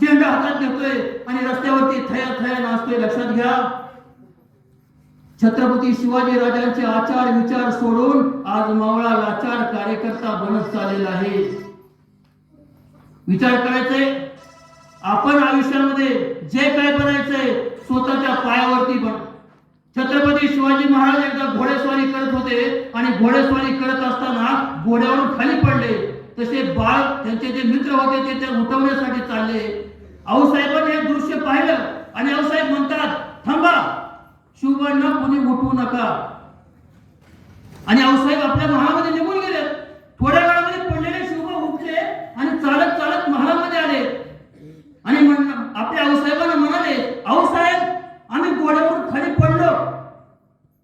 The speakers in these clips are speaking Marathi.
झेंडा हातात घेतोय आणि रस्त्यावरती थया थया नाचतोय. लक्षात घ्या. छत्रपती शिवाजी राजांचे आचार विचार सोडून आज मावळा लाचार कार्यकर्ता बनत चाललेला आहे. विचार करायचंय. आपण आयुष्यामध्ये जे काय बनायचंय स्वतःच्या पायावरती बन. छत्रपती शिवाजी महाराज एकदा घोडेस्वारी करत होते आणि घोडेस्वारी करत असताना घोड्यावरून खाली पडले. तसे बाळ त्यांचे जे मित्र होते ते उठवण्यासाठी चालले. आऊसाहेबांनी हे दृश्य पाहिलं आणि आऊसाहेब म्हणतात थांबा शिवबांना कोणी उठवू नका. आणि आऊसाहेब आपल्या महामध्ये निघून गेले. थोड्या वेळामध्ये पडलेले शिवबा उठले आणि चालत चालत महालामध्ये आले आणि म्हण आपल्या आऊसाहेबांना म्हणाले आऊसाहेब आम्ही घोड्यावरून खाली पडलो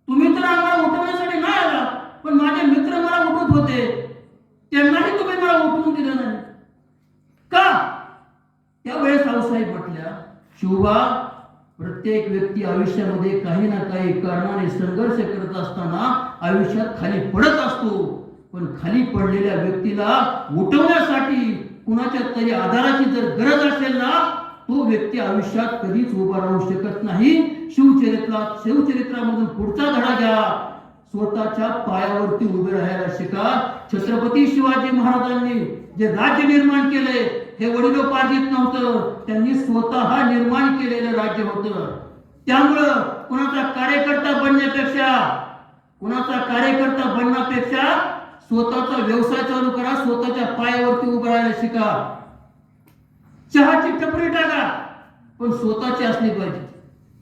तुम्ही तर आम्हाला उठवण्यासाठी नाही आला पण माझे मित्र मला उठवत होते त्यांनाही तुम्ही मला उठवून दिलं नाही का त्यावेळेस आऊसाहेब म्हटल्या प्रत्येक व्यक्ती आयुष्यामध्ये काही ना काही कारणाने संघर्ष करत असताना आयुष्यात खाली पडत असतो. पण खाली पडलेल्या व्यक्तीला उठवण्यासाठी कुणाच्या तरी आधाराची जर गरज असेल ना तो व्यक्ती आयुष्यात कधीच उभा राहू शकत नाही. शिवचरित्रा शिवचरित्रामधून पुढचा धडा घ्या. स्वतःच्या पायावरती उभे राहायला शिका. छत्रपती शिवाजी महाराजांनी जे राज्य निर्माण केले हे वडिलोपार्जित नव्हतं. त्यांनी स्वतः निर्माण केलेलं राज्य होतं. त्यामुळं कुणाचा कार्यकर्ता बनण्यापेक्षा कुणाचा कार्यकर्ता बनण्यापेक्षा स्वतःचा व्यवसाय चालू करा स्वतःच्या पायावरती उभं राहायला शिका. चहाची टपरी टाका पण स्वतःची असली पाहिजे.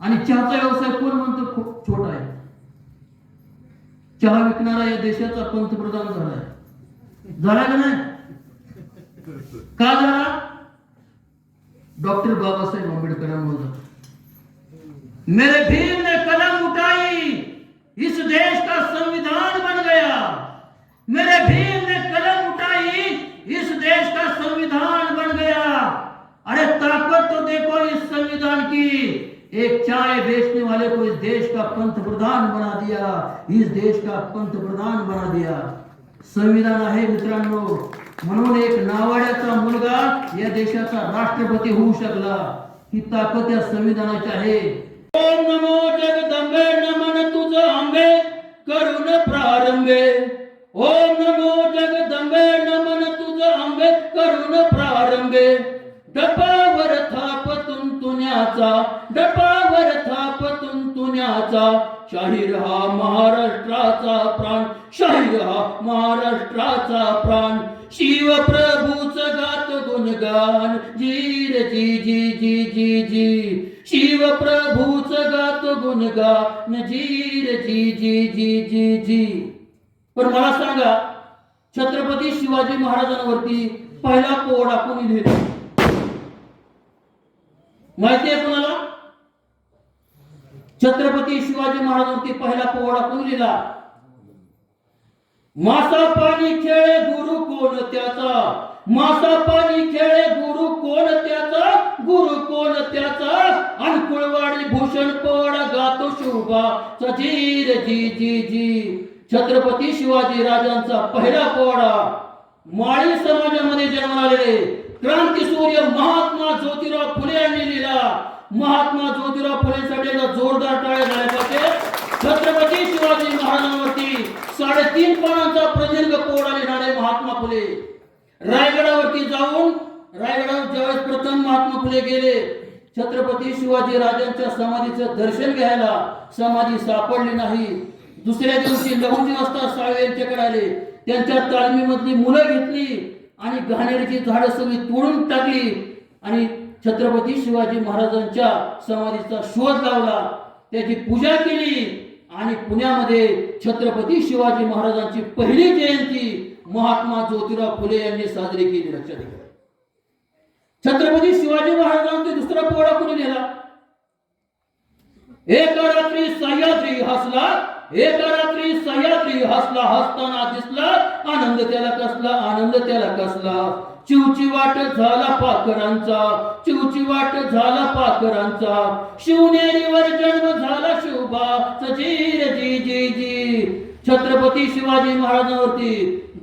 आणि चहाचा व्यवसाय कोण म्हणतो? खूप छोटा आहे. चहा विकणारा या देशाचा पंतप्रधान झालाय झाला का नाही? का झाला? डॉक्टर बाबासाहेब आंबेडकरांमुळे झाला. मेरे भीम ने कलम उठाई, इस देश का संविधान बन गया। मेरे भीम ने कलम उठाई, इस देश का संविधान बन गया। अरे ताकत तो देखो इस संविधान की, एक चाय बेचने वाले को इस देश का पंतप्रधान बना दिया, इस देश का पंतप्रधान बना दिया। संविधान आहे मित्रांनो म्हणून एक नावाड्याचा मुलगा या देशाचा राष्ट्रपती होऊ शकला. ही ताकद या संविधानाची आहे. नमो जगदंबे नमन तुझ आंबे करुण प्रारंभे. ओम नमो जगदंबे नमन तुझ आंबे करुण प्रारंभे. डपावर थाप तुंतुण्याचा डपावर थाप तुंतुण्याचा शाहीर हा महाराष्ट्राचा प्राण शाहीर हा महाराष्ट्राचा प्राण. प्रभूच गात गुणगान जीर जी जी जी जी जी. पण मला सांगा छत्रपती शिवाजी महाराजांवरती पहिला पोवाडा कोणी लिहिला माहिती आहे कोणाला? छत्रपती शिवाजी महाराजांवरती पहिला पोवाडा कोणी लिहिला. मासा पाणी खेळ गुरु कोण त्याचा? मासा पाणी खेळे गुरु कोण त्याचा? गुरु कोण त्याचा? आणि कुळवाडी भूषण पोवाडा गातो शोभा. सजीर जी जी जी. छत्रपती शिवाजी राजांचा पहिला पोवाडा माळी समाजामध्ये जन्मलेले क्रांती सूर्य महात्मा ज्योतिराव फुले यांनी लिहिला. महात्मा ज्योतिराव फुलेसाठी जोरदार टाळे झाले पाहिजे छत्रपती शिवाजी महाराजांवरती साडेतीन पानांचा प्रदीर्घ पोवाडा लिहिणारे महात्मा फुले. रायगडावरती जाऊन रायगडावर ज्यावेळेस प्रथम महात्मा फुले गेले. छत्रपती शिवाजी राजांच्या समाधीचं दर्शन घ्यायला समाधी सापडली नाही. दुसऱ्या दिवशी लहुजी वाजता साळवे यांच्याकडे आले. त्यांच्या तालमीमधली मुलं घेतली आणि घाणेरीची झाडं सगळी तोडून टाकली. आणि छत्रपती शिवाजी महाराजांच्या समाधीचा शोध लावला. त्याची पूजा केली आणि पुण्यामध्ये छत्रपती शिवाजी महाराजांची पहिली जयंती महात्मा ज्योतिराव फुले यांनी साजरी केली लक्षात घ्या. छत्रपती शिवाजी महाराजांचे दुसरा पोळा कोणी नेला? एका रात्री सह्याद्री हसला एका रात्री सह्याद्री हसला हसताना दिसला आनंद त्याला कसला आनंद त्याला कसला. चिवची वाट झाला पाखरांचा चिवची वाट झाला पाखरांचा. शिवनेरीवर जन्म झाला शिवबा सजीर जी जी जी. छत्रपती शिवाजी महाराजांवरती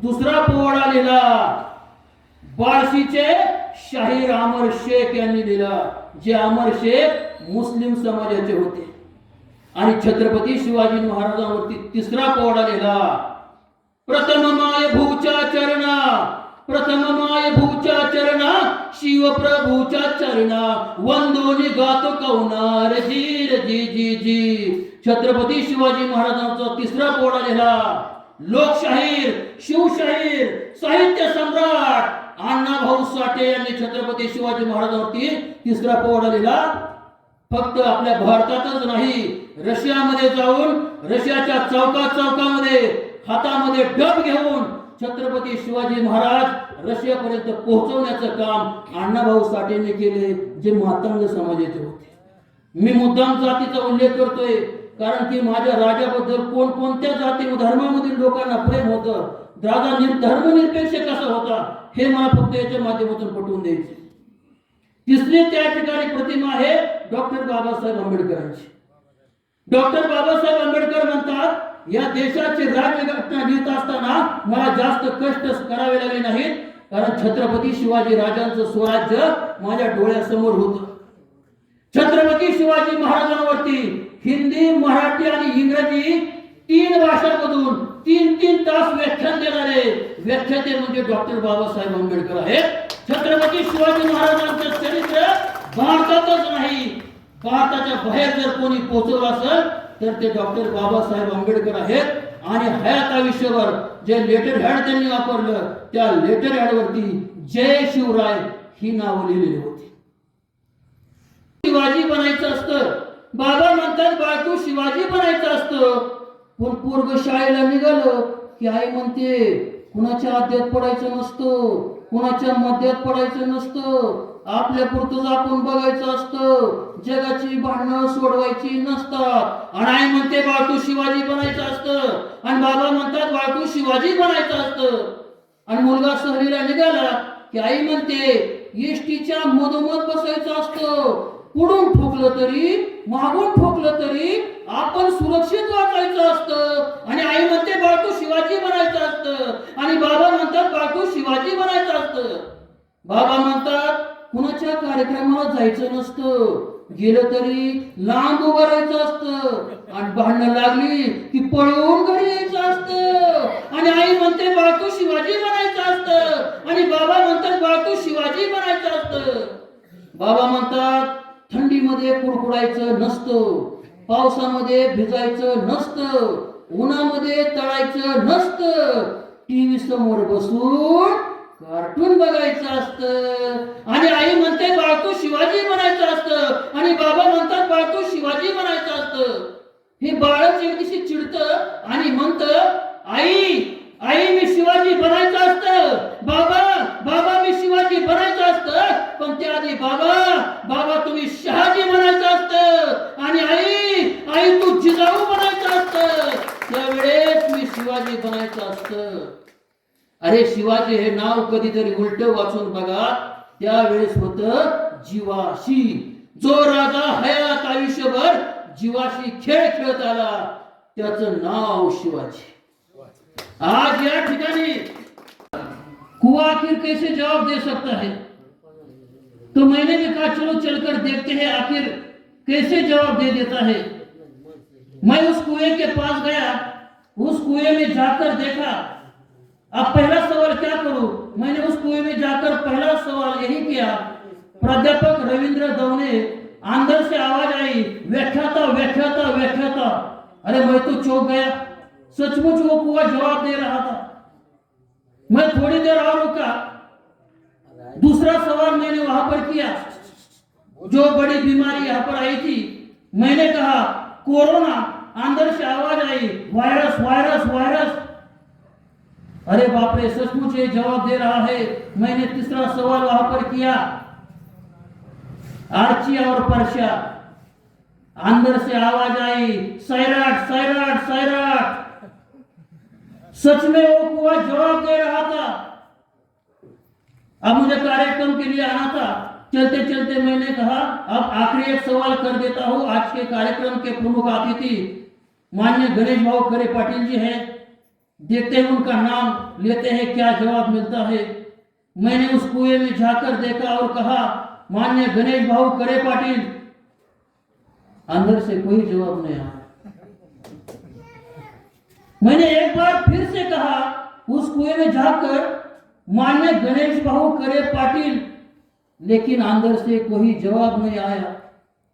दुसरा पोवाडा लिहिला. बार्शीचे शाहीर अमर शेख यांनी लिहिला जे अमर शेख मुस्लिम समाजाचे होते. आणि छत्रपती शिवाजी महाराजांवरती तिसरा पोवाडा लिहिला. प्रथम माय भूच्या चरणा प्रथम माय भूच्या चरणा शिवप्रभूच्या चरणा वंदोनी गातो कवनार जी जी जी जी छत्रपती शिवाजी महाराजांचा तिसरा पोवाडा लिहिला लोकशाहीर शिवशाहीर साहित्य सम्राट अण्णा भाऊ साठे यांनी छत्रपती शिवाजी महाराजांवरती तिसरा पोवाडा लिहिला फक्त आपल्या भारतातच नाही रशियामध्ये जाऊन रशियाच्या चौका चौकामध्ये हातामध्ये डब घेऊन छत्रपती शिवाजी महाराज रशियापर्यंत पोहोचवण्याचं काम अण्णाभाऊ साठेने केले जे मातंग समाजाचे होते. मी मुद्दाम जातीचा उल्लेख करतोय कारण की माझ्या राजाबद्दल कोण कोणत्या जाती व धर्मामधील लोकांना प्रेम होतं राजा धर्मनिरपेक्ष कसा होता हे मला फक्त याच्या माध्यमातून पटवून द्यायचे तिसरी त्या ठिकाणी प्रतिमा आहे डॉक्टर बाबासाहेब आंबेडकरांची. डॉक्टर बाबासाहेब आंबेडकर म्हणतात या देशाचे राज्यघटना लिहित असताना मला जास्त कष्ट करावे लागले नाहीत. कारण छत्रपती शिवाजी राजांचं स्वराज्य माझ्या डोळ्यासमोर होत. छत्रपती शिवाजी महाराजांवरती हिंदी मराठी आणि इंग्रजी तीन भाषांमधून तीन तीन तास व्याख्यान देणारे व्याख्याते म्हणजे डॉक्टर बाबासाहेब आंबेडकर आहेत. छत्रपती शिवाजी महाराजांचं चरित्र भारतातच नाही. भारताच्या बाहेर जर कोणी पोहोचवलं असेल तर ते डॉक्टर बाबासाहेब आंबेडकर आहेत. आणि हयात आयुष्यभर जे लेटर हॅड त्यांनी वापरलं त्या लेटर हॅडवरती जय शिवराय ही नाव लिहिलेली होती. शिवाजी बनायचं असतं. बाबा म्हणतात बाळतू शिवाजी बनायचं असतं. पण पूर्व शाळेला निघालं की आई म्हणते कुणाच्या आद्यात पडायचं नसतं कुणाच्या मध्यात पडायचं नसतं आपल्या पुरतच आपण बघायचं असतं जगाची भांडणं सोडवायची नसतात. आणि आई म्हणते बाळतू शिवाजी बनायचं असतं. आणि बाबा म्हणतात बाळतू शिवाजी बनायचं असतं. आणि मुलगा सहलीला निघाला की आई म्हणते एसटीच्या मधोमध बसायचं असतं. पुढून ठोकलं तरी मागून ठोकलं तरी आपण सुरक्षित वाचायचं असतं. आणि आई म्हणते बाळतू शिवाजी बनायचं असतं. आणि बाबा म्हणतात बाळतू शिवाजी बनायचं असतं. बाबा म्हणतात कुणाच्या कार्यक्रमाला जायचं नसतं. गेलं तरी लांब उभं राहायचं असतं. आणि भांडणं लागली की पळवून घरी यायचं असतं. आणि आई म्हणते बाळतू शिवाजी बनायचं असतं. आणि बाबा म्हणतात बाळतू शिवाजी बनायचं असतं. बाबा म्हणतात थंडीमध्ये कुडकुडायचं नसतं. पावसामध्ये भिजायचं नसतं. उन्हामध्ये तळायचं नसतं. टीव्ही समोर बसून कार्टून बघायचं असतं. आणि आई म्हणते बाळतू शिवाजी बनायचं असतं. आणि बाबा म्हणतात बाळतू शिवाजी म्हणायचं असतं. हे बाळच एक दिवशी चिडत आणि म्हणत आई मी शिवाजी बनायचं असतं बाबा बाबा मी शिवाजी बनायचं असतं पण त्याआधी बाबा बाबा तुम्ही शहाजी बनायचं असतं आणि आई आई तू जिजाऊ बनायचं असतं त्यावेळेस मी शिवाजी बनायचं असतं महाराज हे नाव कधीतरी उलट वाचून बघा. त्यावेळेस होत जीवाशी. जो राजा हयात आयुष्यभर जीवाशी खेळ खेळत आला त्याच नाव शिवाजी. आज या ठिकाणी कुआ आखिर कैसे जवाब दे सकता है? तो मैंने भी कहा चलो चलकर देखते हैं आखिर कैसे जवाब दे देता है? मैं उस कुएं के पास गया उस कुएं में जाकर देखा अब पहला सवाल क्या करूँ? मैंने उस कुएँ में जाकर पहला सवाल यही किया। प्राध्यापक रविंद्र दव ने अंदर से आवाज़ आई, व्याख्याता व्याख्याता व्याख्याता। अरे मैं तो चौंक गया। सचमुच वो कुआ जवाब दे रहा था। मैं थोड़ी देर और रुका। दूसरा सवाल मैंने वहाँ पर किया। जो बड़ी बीमारी यहाँ पर आई थी, मैंने कहा, कोरोना अंदर से आवाज़ आई, वायरस वायरस वायरस। अरे बाप रे सचमुच ये जवाब दे रहा है। मैंने तीसरा सवाल वहाँ पर किया। आर्ची और परशा अंदर से आवाज़ आई सैराट सैराट सैराट सच में वो कुआ जवाब दे रहा था। अब मुझे कार्यक्रम के लिए आना था। चलते चलते मैंने कहा, अब आखिरी एक सवाल कर देता हूँ। आज के कार्यक्रम के प्रमुख अतिथि मान्य गणेश भाव खरे पाटिल जी हैं। देखते हैं उनका नाम, लेते हैं क्या जवाब मिलता है। मैंने उस कुएँ में जाकर देखा और कहा, मान्य गणेश भाऊ करे पाटिल। अंदर से कोई जवाब नहीं आया। मैंने एक बार फिर से कहा, उस कुएँ में जाकर मान्य गणेश भाऊ करे पाटिल। लेकिन अंदर से कोई जवाब नहीं आया।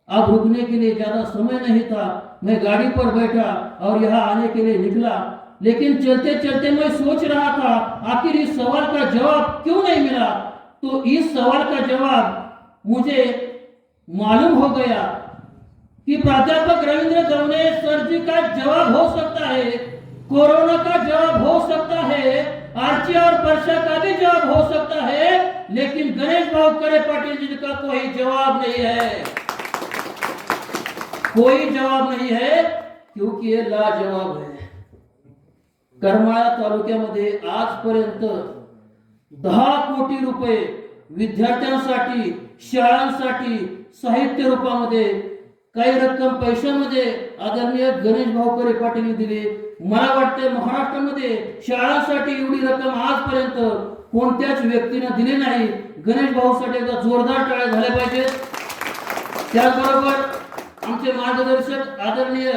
अब रुकने के लिए ज़्यादा समय नहीं था। मैं गाड़ी पर बैठा और यहाँ आने के लिए निकला। लेकिन चलते चलते मैं सोच रहा था, आखिर इस सवाल का जवाब क्यों नहीं मिला? तो इस सवाल का जवाब मुझे मालूम हो गया कि प्राध्यापक रविंद्र दवने सर जी का जवाब हो सकता है, कोरोना का जवाब हो सकता है, आर्ची और वर्षा का भी जवाब हो सकता है, लेकिन गणेश भाव करे पाटिल जी का कोई जवाब नहीं है। कोई जवाब नहीं है, क्योंकि ये लाजवाब है। करमाळा तालुक्यामध्ये आजपर्यंत दहा कोटी रुपये विद्यार्थ्यांसाठी शाळांसाठी साहित्य रूपामध्ये काही रक्कम पैशामध्ये आदरणीय गणेश भाऊकरे पाटील दिले. मला वाटते महाराष्ट्रामध्ये शाळांसाठी एवढी रक्कम आजपर्यंत कोणत्याच व्यक्तीनं दिली नाही. गणेश भाऊसाठी एकदा जोरदार टाळ्या झाल्या पाहिजेत. त्याचबरोबर आमचे मार्गदर्शक आदरणीय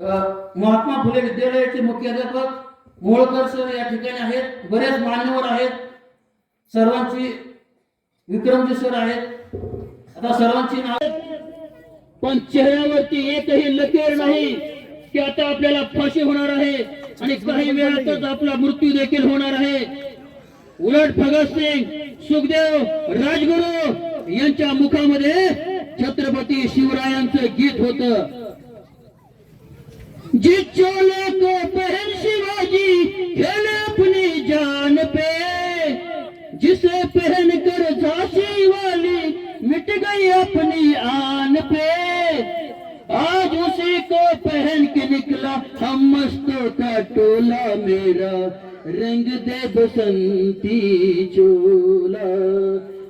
महात्मा फुले विद्यालयाचे मुख्याध्यापक मोळकर सर या ठिकाणी आहेत बरेच मान्यवर आहेत. सर्वांची विक्रमजी सर आहेत. आता सर्वांची नाव पण चेहऱ्यावरती एकही लकेर नाही की आता आपल्याला फाशी होणार आहे आणि काही वेळातच आपला मृत्यू देखील होणार आहे. उलट भगतसिंग सुखदेव राजगुरू यांच्या मुखामध्ये छत्रपती शिवरायांचं गीत होतं. जिस चोले को पहन शिवाजी खेले अपनी जान पे। जिसे पहन कर झांसी वाली मिट गई अपनी आन पे। आज उसी को पहन के निकला हम मस्तों का टोला मेरा। रंग दे बसंती चोला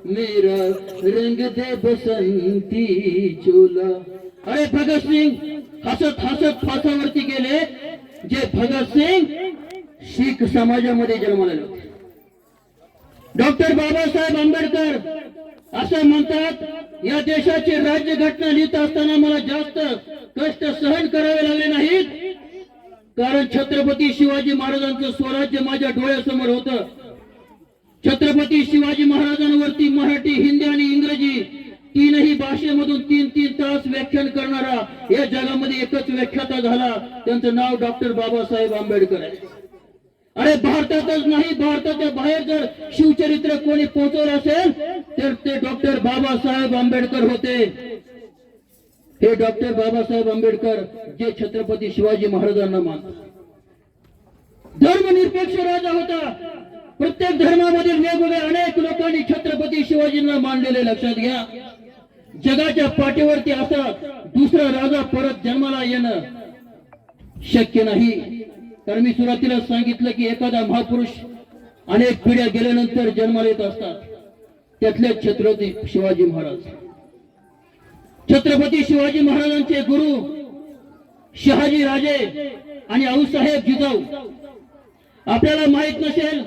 मेरा। रंग दे बसंती चोला। अरे भगत सिंह हसत हसत फासावरती गेले. जे भगत सिंग शीख समाजामध्ये जन्माला होते. डॉक्टर बाबासाहेब आंबेडकर असं म्हणतात या देशाची राज्य घटना लिहित असताना मला जास्त कष्ट सहन करावे लागले नाहीत. कारण छत्रपती शिवाजी महाराजांचं स्वराज्य माझ्या डोळ्यासमोर होतं. छत्रपती शिवाजी महाराजांना मराठी हिंदी आणि इंग्रजी तीनही भाषेमधून तीन तीन तास व्याख्यान करणारा या जगामध्ये एकच व्याख्याता झाला त्यांचं नाव डॉक्टर बाबासाहेब आंबेडकर आहे. अरे भारतातच नाही भारताच्या बाहेर जर शिवचरित्र कोणी पोहोचवलं असेल तर ते डॉक्टर बाबासाहेब आंबेडकर होते. हे डॉक्टर बाबासाहेब आंबेडकर जे छत्रपती शिवाजी महाराजांना मानतात. धर्मनिरपेक्ष राजा होता. प्रत्येक धर्मामधील वेगवेगळ्या अनेक लोकांनी छत्रपती शिवाजींना मानलेले लक्षात घ्या. जगाच्या पाठीवरती असा दुसरा राजा परत जन्माला येणं शक्य नाही. कारण मी सुरुवातीला सांगितलं की एखादा महापुरुष अनेक पिढ्या गेल्यानंतर जन्माला येत असतात. त्यातले छत्रपती शिवाजी महाराज. छत्रपती शिवाजी महाराजांचे गुरु शहाजी राजे आणि आऊसाहेब जिजाऊ. आपल्याला माहीत नसेल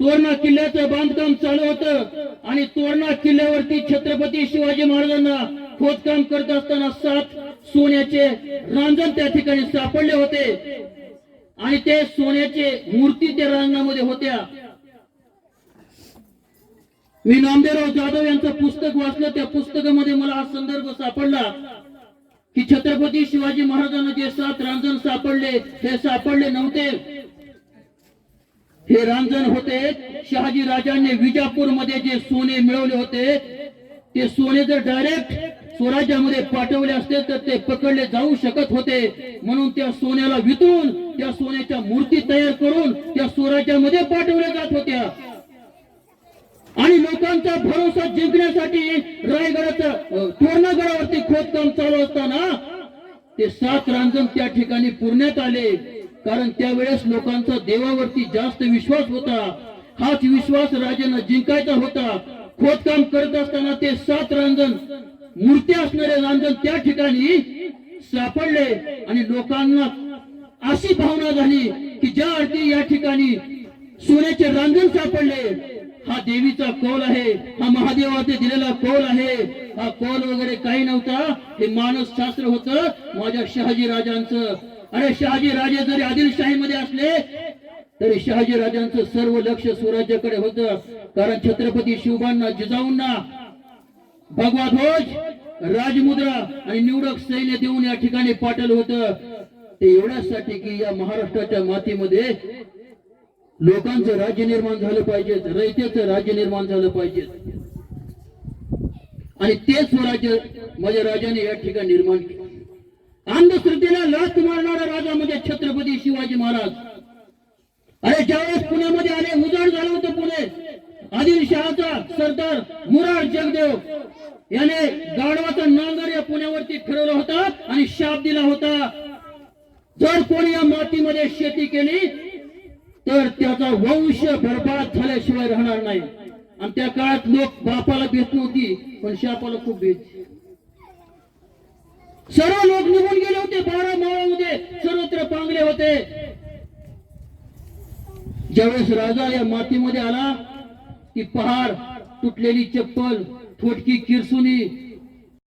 तोरणा किल्ल्याचं बांधकाम चालू होतं आणि तोरणा किल्ल्यावरती छत्रपती शिवाजी महाराजांना खोदकाम करत असताना सात सोन्याचे रांजण त्या ठिकाणी सापडले होते. आणि ते सोन्याचे मूर्ती त्या रांगणामध्ये होत्या. मी नामदेवराव जाधव यांचं पुस्तक वाचलं. त्या पुस्तकामध्ये मला हा संदर्भ सापडला की छत्रपती शिवाजी महाराजांना जे सात रांजण सापडले हे सापडले नव्हते. हे रांजण होते. शहाजी राजांनी विजापूरमध्ये जे सोने मिळवले होते ते सोने जर डायरेक्ट स्वराज्यामध्ये पाठवले असते तर ते पकडले जाऊ शकत होते. म्हणून त्या सोन्याला वितळून त्या सोन्याच्या मूर्ती तयार करून त्या स्वराज्यामध्ये पाठवल्या जात होत्या. आणि लोकांचा भरोसा जिंकण्यासाठी रायगडाचं तोरणागडावरती खोदकाम चालू असताना ते सात रांजण त्या ठिकाणी पुरण्यात आले. कारण त्यावेळेस लोकांचा देवावरती जास्त विश्वास होता. हाच विश्वास राजांना जिंकायचा होता. खोदकाम करत असताना ते सात रांजण मूर्ती असणारे रांजण त्या ठिकाणी सापडले आणि लोकांना अशी भावना झाली की ज्या अर्थी या ठिकाणी सोन्याचे रांजण सापडले हा देवीचा कौल आहे हा महादेवाचे दिलेला कौल आहे. हा कौल वगैरे काही नव्हता. हे मानस शास्त्र होत. माझ्या शहाजी राजांचं अरे शहाजी राजे जरी आदिलशाहीमध्ये असले तरी शहाजी राजांचं सर्व लक्ष स्वराज्याकडे होतं. कारण छत्रपती शिवबांना जिजाऊंना भगवा ध्वज राजमुद्रा आणि निवडक सैन्य देऊन या ठिकाणी पाठवलं होतं. ते एवढ्यासाठी की या महाराष्ट्राच्या मातीमध्ये लोकांचं राज्य निर्माण झालं पाहिजे रयतेचं राज्य निर्माण झालं पाहिजे. आणि ते स्वराज्य माझ्या राजाने या ठिकाणी निर्माण केलं. अंधश्रद्धेला लाथ मारणारा राजा म्हणजे छत्रपती शिवाजी महाराज. अरे ज्यावेळेस पुण्यामध्ये आले उजाड झालं होतं पुणे. आदिलशहाचा सरदार मुरार जगदेव याने गाढवाचा नांगर या पुण्यावरती फिरवला होता आणि शाप दिला होता. जर कोणी या मातीमध्ये शेती केली तर त्याचा वंश बरबाद झाल्याशिवाय राहणार नाही. आणि त्या काळात लोक बापाला भेट नव्हती पण शापाला खूप भेट. सर्व लोक निघून गेले होते बारा माळामध्ये सर्वत्र पांगले होते. ज्यावेळेस राजा या मातीमध्ये आला की पहार तुटलेली चप्पल थोटकी किरसुनी